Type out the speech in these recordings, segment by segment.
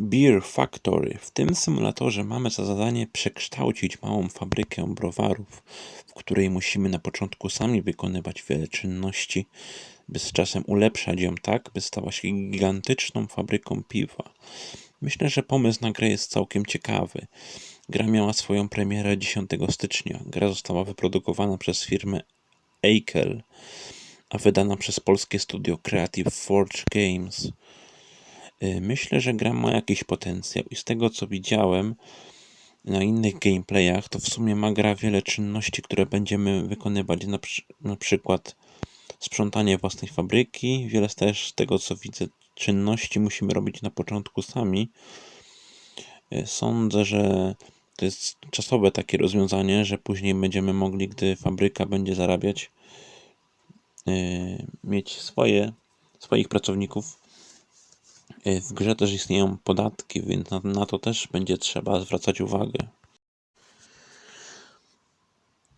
Beer Factory. W tym symulatorze mamy za zadanie przekształcić małą fabrykę browarów, w której musimy na początku sami wykonywać wiele czynności, by z czasem ulepszać ją tak, by stała się gigantyczną fabryką piwa. Myślę, że pomysł na grę jest całkiem ciekawy. Gra miała swoją premierę 10 stycznia. Gra została wyprodukowana przez firmę Eikel, a wydana przez polskie studio Creative Forge Games. Y, Myślę, że gra ma jakiś potencjał i z tego co widziałem na innych gameplayach, to w sumie ma gra wiele czynności, które będziemy wykonywać, na, na przykład sprzątanie własnej fabryki. Wiele też z tego co widzę czynności musimy robić na początku sami. Y, Sądzę, że to jest czasowe takie rozwiązanie, że później będziemy mogli, gdy fabryka będzie zarabiać, y, mieć swoje, swoich pracowników. Y, W grze też istnieją podatki, więc na, to też będzie trzeba zwracać uwagę.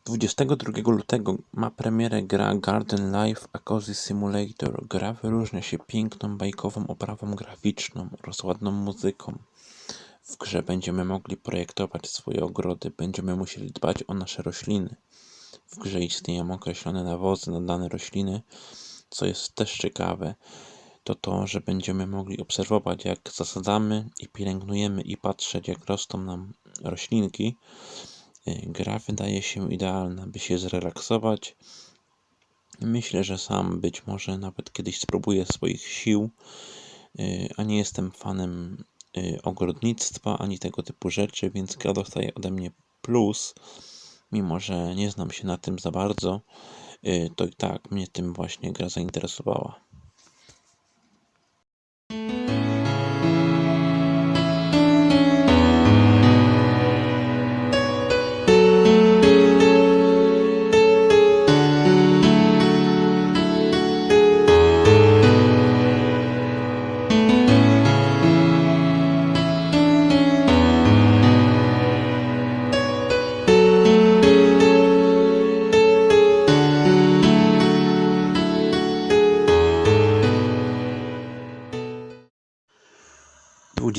22 lutego ma premierę gra Garden Life A Cozy Simulator. Gra wyróżnia się piękną, bajkową oprawą graficzną oraz ładną muzyką. W grze będziemy mogli projektować swoje ogrody, będziemy musieli dbać o nasze rośliny. W grze istnieją określone nawozy na dane rośliny, co jest też ciekawe to to, że będziemy mogli obserwować, jak zasadzamy i pielęgnujemy i patrzeć, jak rosną nam roślinki. Y, Gra wydaje się idealna, by się zrelaksować. Myślę, że sam być może nawet kiedyś spróbuję swoich sił, y, a nie jestem fanem y, ogrodnictwa ani tego typu rzeczy, więc gra dostaje ode mnie plus, mimo że nie znam się na tym za bardzo, to i tak mnie tym właśnie gra zainteresowała.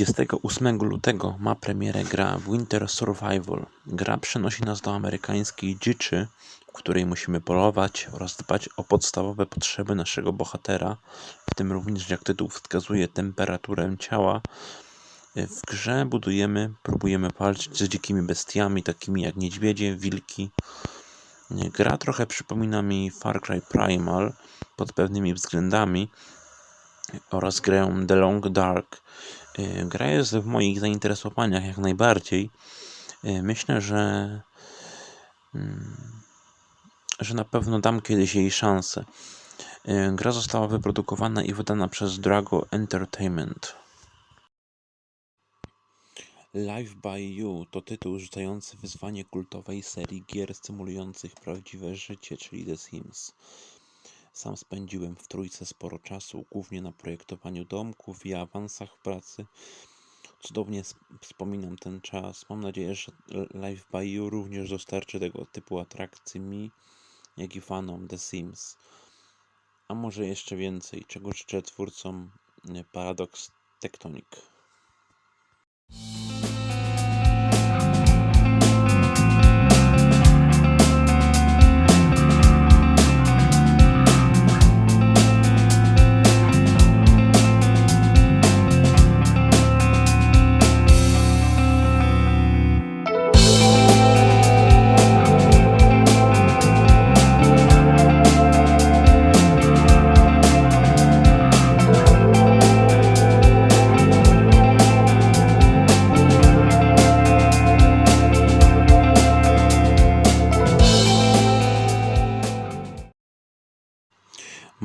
28 lutego ma premierę gra Winter Survival. Gra przenosi nas do amerykańskiej dziczy, w której musimy polować oraz dbać o podstawowe potrzeby naszego bohatera, w tym również, jak tytuł wskazuje, temperaturę ciała. W grze budujemy, próbujemy walczyć z dzikimi bestiami, takimi jak niedźwiedzie, wilki. Gra trochę przypomina mi Far Cry Primal pod pewnymi względami oraz grę The Long Dark. Y, Gra jest w moich zainteresowaniach jak najbardziej. Y, Myślę, że, mm, że na pewno dam kiedyś jej szansę. Y, Gra została wyprodukowana i wydana przez Drago Entertainment. Live by You to tytuł rzucający wyzwanie kultowej serii gier symulujących prawdziwe życie, czyli The Sims. Sam spędziłem w trójce sporo czasu, głównie na projektowaniu domków i awansach pracy. Cudownie wspominam ten czas. Mam nadzieję, że Live by również dostarczy tego typu atrakcji mi, jak i fanom The Sims. A może jeszcze więcej, czego życzę twórcom e, Paradox Tectonic.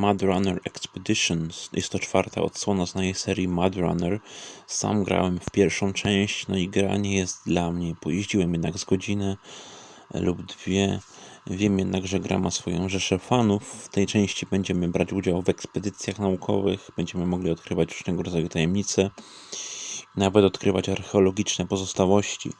Mad Runner Expeditions. Jest to czwarta odsłona z mojej serii Mad Runner. Sam grałem w pierwszą część, no i gra nie jest dla mnie. Pojeździłem jednak z godzinę e, lub dwie. Wiem jednak, że gra ma swoją rzeszę fanów. W tej części będziemy brać udział w ekspedycjach naukowych, będziemy mogli odkrywać różnego rodzaju tajemnice, nawet odkrywać archeologiczne pozostałości.